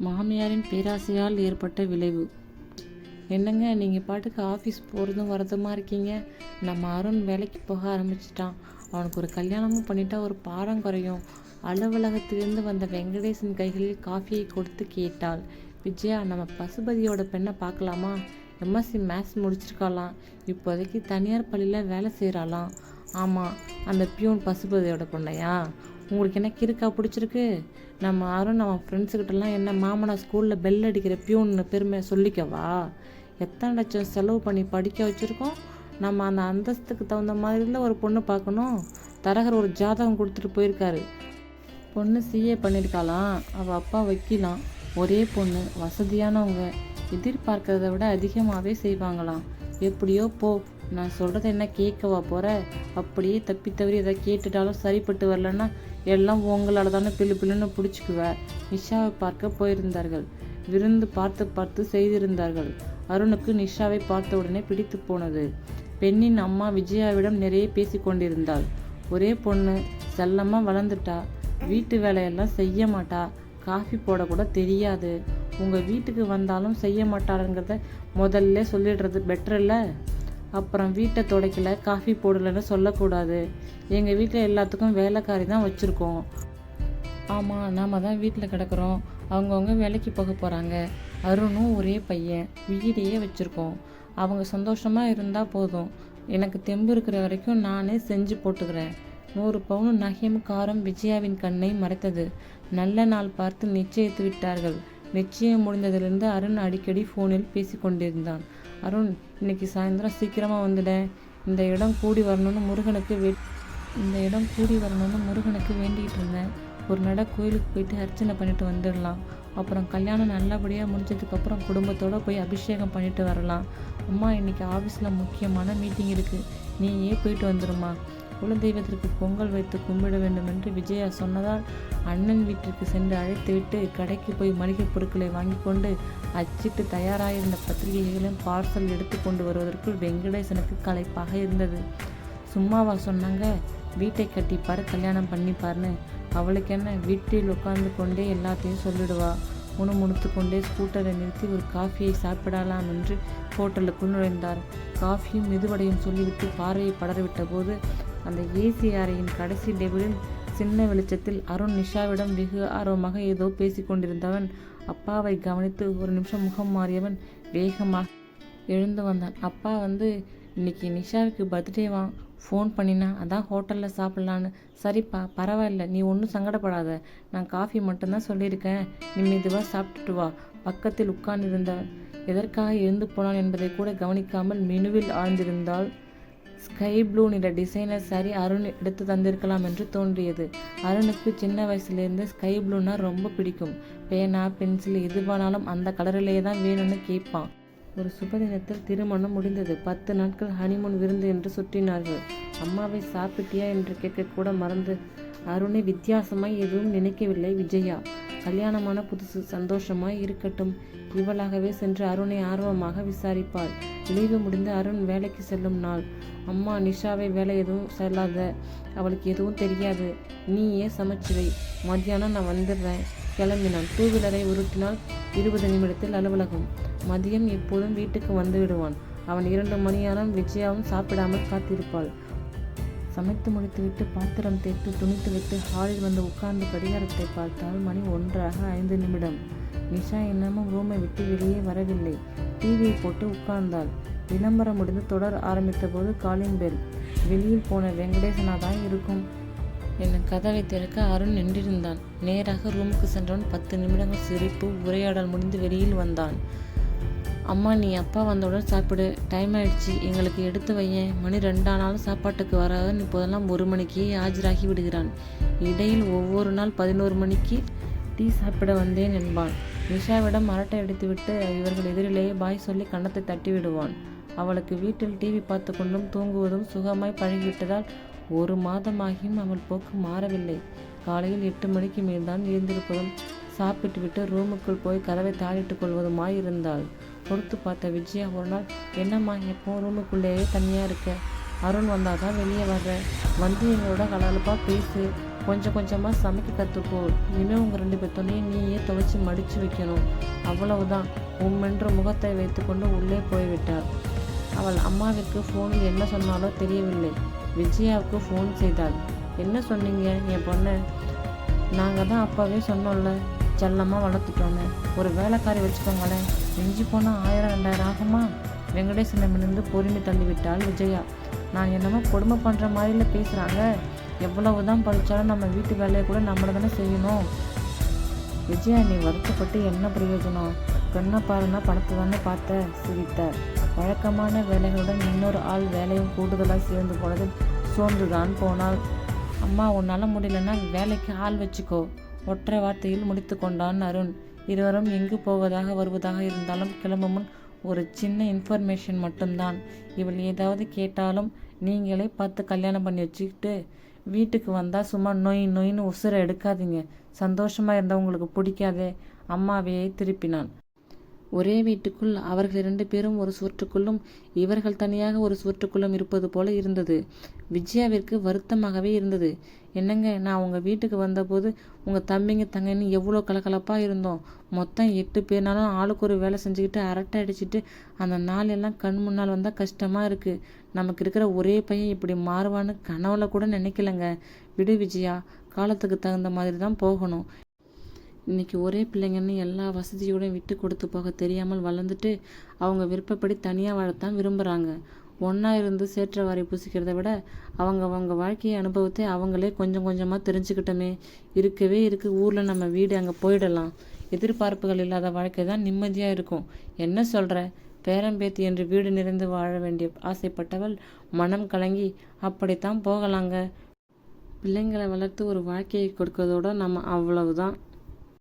மாமியாரின் பேராசையால் ஏற்பட்ட விளைவு. என்னங்க நீங்கள் பாட்டுக்கு ஆஃபீஸ் போகிறதும் வரதுமா இருக்கீங்க? நம்ம அருண் வேலைக்கு போக ஆரம்பிச்சிட்டான். அவனுக்கு ஒரு கல்யாணமும் பண்ணிட்டா ஒரு பாடம் குறையும். அலுவலகத்திலிருந்து வந்த வெங்கடேசன் கைகளில் காஃபியை கொடுத்து கேட்டாள். விஜயா நம்ம பசுபதியோட பெண்ணை பார்க்கலாமா? எம்எஸ்சி மேத்ஸ் முடிச்சிருக்காளாம். இப்போதைக்கு தனியார் பள்ளியில் வேலை செய்கிறாளாம் ஆமாம் அந்த பியூன் பசுபதியோட பொண்ணையா? உங்களுக்கு என்ன கிறுக்கா பிடிச்சிருக்கு? நம்ம யாரும் நம்ம ஃப்ரெண்ட்ஸுக்கிட்டலாம் என்ன மாமனா ஸ்கூலில் பெல் அடிக்கிற பியூன்னு பெருமையை சொல்லிக்கவா? எத்தனை லட்சம் செலவு பண்ணி படிக்க வச்சுருக்கோம்? நம்ம அந்த அந்தஸ்துக்கு தகுந்த மாதிரில ஒரு பொண்ணு பார்க்கணும். தரகர் ஒரு ஜாதகம் கொடுத்துட்டு போயிருக்காரு. பொண்ணு சிஏ பண்ணியிருக்காளாம் அவள் அப்பா வைக்கலாம். ஒரே பொண்ணு வசதியானவங்க. எதிர்பார்க்கறத விட அதிகமாகவே செய்வாங்களாம். எப்படியோ போ நான் சொல்கிறத என்ன கேட்கவா போகிற அப்படியே தப்பி தவறி எதை கேட்டுட்டாலும் சரிப்பட்டு வரலன்னா எல்லாம் உங்களால் தானே பிள்ளு பிள்ளுன்னு பிடிச்சிக்குவ. நிஷாவை பார்க்க போயிருந்தார்கள். விருந்து பார்த்து பார்த்து செய்திருந்தார்கள். அருணுக்கு நிஷாவை பார்த்த உடனே பிடித்து போனது. பெண்ணின் அம்மா விஜயாவிடம் நிறைய பேசி கொண்டிருந்தாள். ஒரே பொண்ணு செல்லமாக வளர்ந்துட்டா? வீட்டு வேலையெல்லாம் செய்ய மாட்டா? காஃபி போடக்கூட தெரியாது. உங்கள் வீட்டுக்கு வந்தாலும் செய்ய மாட்டாளுங்கிறத முதல்ல சொல்லிடுறது பெட்டர் இல்லை? அப்புறம் வீட்டை துடைக்கல காஃபி போடலைன்னு சொல்லக்கூடாது. எங்கள் வீட்டில் எல்லாத்துக்கும் வேலைக்காரி தான் வச்சுருக்கோம். ஆமாம் நாம தான் வீட்டில் கிடக்கிறோம். அவங்கவுங்க வேலைக்கு போக போகிறாங்க அருணும் ஒரே பையன். வீடையே வச்சுருக்கோம். அவங்க சந்தோஷமாக இருந்தால் போதும். எனக்கு தெம்பு இருக்கிற வரைக்கும் நானே செஞ்சு போட்டுக்கிறேன். நூறு பவுன் நகையும் காரம் விஜயாவின் கண்ணை மறைத்தது. நல்ல நாள் பார்த்து நிச்சயித்து விட்டார்கள். நிச்சயம் முடிந்ததிலிருந்து அருண் அடிக்கடி ஃபோனில் பேசி கொண்டிருந்தான் அருண் இன்னைக்கு சாயந்தரம் சீக்கிரமாக வந்துடேன் இந்த இடம் கூடி வரணும்னு முருகனுக்கு வே இந்த இடம் கூடி வரணும்னு முருகனுக்கு வேண்டிகிட்டு இருந்தேன். ஒரு நட கோயிலுக்கு போயிட்டு அர்ச்சனை பண்ணிட்டு வந்துடலாம். அப்புறம் கல்யாணம் நல்லபடியாக முடிஞ்சதுக்கப்புறம் குடும்பத்தோட போய் அபிஷேகம் பண்ணிட்டு வரலாம். அம்மா இன்றைக்கி ஆஃபீஸில் முக்கியமான மீட்டிங் இருக்குது நீயே போயிட்டு வந்துடுமா குலதெய்வத்திற்கு பொங்கல் வைத்து கும்பிட வேண்டும் என்று விஜயா சொன்னதால் அண்ணன் வீட்டிற்கு சென்று அழைத்துவிட்டு கடைக்கு போய் மளிகை பொருட்களை வாங்கி கொண்டு அச்சிட்டு தயாராயிருந்த பத்திரிகைகளையும் பார்சல் எடுத்து கொண்டு வருவதற்குள் வெங்கடேசனுக்கு களைப்பாக இருந்தது. சும்மாவா சொன்னாங்க? வீட்டை கட்டிப்பார் கல்யாணம் பண்ணிப்பார்னு அவளுக்கு என்ன வீட்டில் உட்கார்ந்து கொண்டே எல்லாத்தையும் சொல்லிடுவா. முணுமுணுத்து கொண்டே ஸ்கூட்டரை நிறுத்தி ஒரு காஃபியை சாப்பிடலாம் என்று ஹோட்டலுக்குள் நுழைந்தார். காஃபியும் மெதுவடையும் சொல்லிவிட்டு பார்வையை படரவிட்ட போது அந்த ஏசி அறையின் கடைசி டேபிளில் சின்ன வெளிச்சத்தில் அருண் நிஷாவிடம் வெகு ஆர்வமாக ஏதோ பேசிக்கொண்டிருந்தவன் அப்பாவை கவனித்து ஒரு நிமிஷம் முகம் மாறியவன் வேகமாக எழுந்து வந்தான். அப்பா வந்து இன்னைக்கு நிஷாவுக்கு பர்த்டேவா ஃபோன் பண்ணினா அதான் ஹோட்டலில் சாப்பிட்லான்னு. சரிப்பா பரவாயில்ல நீ ஒன்றும் சங்கடப்படாத. நான் காஃபி மட்டும்தான் சொல்லியிருக்கேன். நீ மெதுவாக சாப்பிட்டுட்டு வா. பக்கத்தில் உட்கார்ந்திருந்தாள் எதற்காக எழுந்து போனான் என்பதை கூட கவனிக்காமல் மெனுவில் ஆழ்ந்திருந்தாள் ஸ்கை ப்ளூ நிற டிசைனர் சாரி அருண் எடுத்து தந்திருக்கலாம் என்று தோன்றியது. அருணுக்கு சின்ன வயசுலேருந்து ஸ்கை ப்ளூனா ரொம்ப பிடிக்கும். பேனா பென்சில் எதுவானாலும் அந்த கலரிலேயே தான் வேணும்னு கேட்பான். ஒரு சுபதினத்தில் திருமணம் முடிந்தது. பத்து நாட்கள் ஹனிமூன் விருந்து என்று சுற்றினார்கள். அம்மாவை சாப்பிட்டியா என்று கேட்க கூட மறந்து அருணை வித்தியாசமாய் எதுவும் நினைக்கவில்லை விஜயா. கல்யாணமான புதுசு சந்தோஷமாய் இருக்கட்டும். இவளாகவே சென்று அருணை ஆர்வமாக விசாரிப்பாள். லீவு முடிந்து அருண் வேலைக்கு செல்லும் நாள். அம்மா நிஷாவை வேலை எதுவும் செல்லாத. அவளுக்கு எதுவும் தெரியாது. நீயே சமைச்சுவை. வை நான் வந்துடுறேன். கிளம்பினான். டூ வீலரை உருட்டினால் இருபது நிமிடத்தில் அலுவலகம். மதியம் எப்போதும் வீட்டுக்கு வந்து விடுவான். அவன் இரண்டு மணியாரம் விஜயாவும் சாப்பிடாமல் காத்திருப்பாள். சமைத்து முடித்துவிட்டு பாத்திரம் தேய்த்து துணித்துவிட்டு ஹாலில் வந்து உட்கார்ந்து கடிகாரத்தை பார்த்தால் மணி ஒன்றாக ஐந்து நிமிடம். நிஷா இன்னமும் ரூமை விட்டு வெளியே வரவில்லை. டிவியை போட்டு உட்கார்ந்தாள். விளம்பரம் முடிந்து தொடர் ஆரம்பித்த போது காலிங் பெல் வெளியில் போன வெங்கடேசனா தான் இருக்கும். என் கதவை திறக்க அருண் நின்றிருந்தான். நேராக ரூமுக்கு சென்றவன் பத்து நிமிடங்கள் சிரிப்பு உரையாடல் முடிந்து வெளியில் வந்தான். அம்மா நீ அப்பா வந்தவுடன் சாப்பிடு. டைம் ஆயிடுச்சு. எங்களுக்கு எடுத்து வையேன். மணி ரெண்டானாலும் சாப்பாட்டுக்கு வராதுன்னு இப்போதெல்லாம் ஒரு மணிக்கே ஆஜராகி விடுகிறான். இடையில் ஒவ்வொரு நாள் பதினோரு மணிக்கு டீ சாப்பிட வந்தேன் என்பான். நிஷாவிடம் அரட்டை அடித்துவிட்டு இவர்கள் எதிரிலேயே பாய் சொல்லி கன்னத்தை தட்டி விடுவான். அவளுக்கு வீட்டில் டிவி பார்த்து கொண்டும் தூங்குவதும் சுகமாய் பழகிவிட்டதால் ஒரு மாதமாகியும் அவள் போக்கு மாறவில்லை. காலையில் எட்டு மணிக்கு மேல்தான் எழுந்திருப்பதும் சாப்பிட்டுவிட்டு ரூமுக்குள் போய் கதவை தாளிட்டுக் கொள்வதுமாய் இருந்தாள். பொறுத்து பார்த்த விஜயா ஒரு நாள் என்னம்மா எப்போ ரூமுக்குள்ளேயே தனியாக இருக்க? அருண் வந்தால் தான் வெளியே வர்றேன். வந்து எங்களோட கலகலப்பாக பேசு. கொஞ்சம் கொஞ்சமாக சமைக்க கற்றுக்கோ இனிமேல் உங்கள் ரெண்டு பேர் நீயே துவைச்சி மடித்து வைக்கணும். அவ்வளவுதான். உம்மென்ற முகத்தை வைத்துக்கொண்டு உள்ளே போய்விட்டார். அவள் அம்மாவிற்கு ஃபோனில் என்ன சொன்னாலோ தெரியவில்லை. விஜயாவுக்கு ஃபோன் செய்தாள். என்ன சொன்னீங்க என் பொண்ணை? நாங்கள் தான் அப்போவே சொன்னோம்ல. செல்லமாக வளர்த்துட்டோன்னு ஒரு வேலைக்காரி வச்சுக்கோங்களேன். மிஞ்சி போனால் ஆயிரம் ரெண்டாயிரம் ஆகுமா? இருந்து பொறுமை தள்ளிவிட்டாள் விஜயா. நான் என்னமோ கொடுமை பண்ணுற மாதிரில பேசுகிறாங்க எவ்வளவு தான் படித்தாலும் நம்ம வீட்டு வேலையை கூட நம்மளை தானே செய்யணும். விஜயா நீ வருத்தப்பட்டு என்ன பிரயோஜனம்? பெண்ணை பாருன்னா பணத்தை தானே பார்த்த? சிரித்த. வழக்கமான வேலைகளுடன் இன்னொரு ஆள் வேலையும் கூடுதலாக சேர்ந்து போனதில் சோர்ந்துதான் போனால் அம்மா உன்னால் முடியலன்னா வேலைக்கு ஆள் வச்சுக்கோ. ஒற்றை வார்த்தையில் முடித்து கொண்டான் அருண். இருவரும் எங்கு போவதாக வருவதாக இருந்தாலும் கிளம்பும் முன் ஒரு சின்ன இன்ஃபர்மேஷன் மட்டும்தான். இவள் ஏதாவது கேட்டாலும் நீங்களே பார்த்து கல்யாணம் பண்ணி வச்சுக்கிட்டு வீட்டுக்கு வந்தால் சும்மா நொய் நொயின்னு உசுரை எடுக்காதீங்க. சந்தோஷமாக இருந்தால் உங்களுக்கு பிடிக்காதே. அம்மாவையே திருப்பினான். ஒரே வீட்டுக்குள் அவர்கள் இரண்டு பேரும் ஒரு சுவற்றுக்குள்ளும் இவர்கள் தனியாக ஒரு சுவற்றுக்குள்ளும் இருப்பது போல இருந்தது. விஜயாவிற்கு வருத்தமாகவே இருந்தது. என்னங்க நான் உங்கள் வீட்டுக்கு வந்தபோது உங்கள் தம்பிங்க தங்கன்னு எவ்வளோ கலகலப்பாக இருந்தோம். மொத்தம் எட்டு பேர்னாலும் ஆளுக்கு ஒரு வேலை செஞ்சுக்கிட்டு அரட்டை அடிச்சிட்டு அந்த நாள் எல்லாம் கண் முன்னால் வந்தால் கஷ்டமாக இருக்குது நமக்கு இருக்கிற ஒரே பையன் இப்படி மாறுவான்னு கனவுல கூட நினைக்கலங்க. விடு விஜயா காலத்துக்கு தகுந்த மாதிரி தான் போகணும். இன்னைக்கு ஒரே பிள்ளைங்கன்னு எல்லா வசதியோடும் விட்டு கொடுத்து போக தெரியாமல் வளர்ந்துட்டு அவங்க விருப்பப்படி தனியாக வாழத்தான் விரும்புகிறாங்க ஒன்றா இருந்து சேற்றவாரி பூசிக்கிறத விட அவங்க அவங்க வாழ்க்கையை அனுபவத்தை அவங்களே கொஞ்சம் கொஞ்சமாக தெரிஞ்சுக்கிட்டோமே. இருக்கவே இருக்கு. ஊரில் நம்ம வீடு அங்கே போயிடலாம். எதிர்பார்ப்புகள் இல்லாத வாழ்க்கை தான் நிம்மதியாக இருக்கும். என்ன சொல்கிற பேரம்பேத்தி என்று வீடு நிறைந்து வாழ வேண்டிய ஆசைப்பட்டவள் மனம் கலங்கி அப்படித்தான் போகலாங்க. பிள்ளைங்களை வளர்த்து ஒரு வாழ்க்கையை கொடுக்கறதோட நம்ம அவ்வளவுதான்.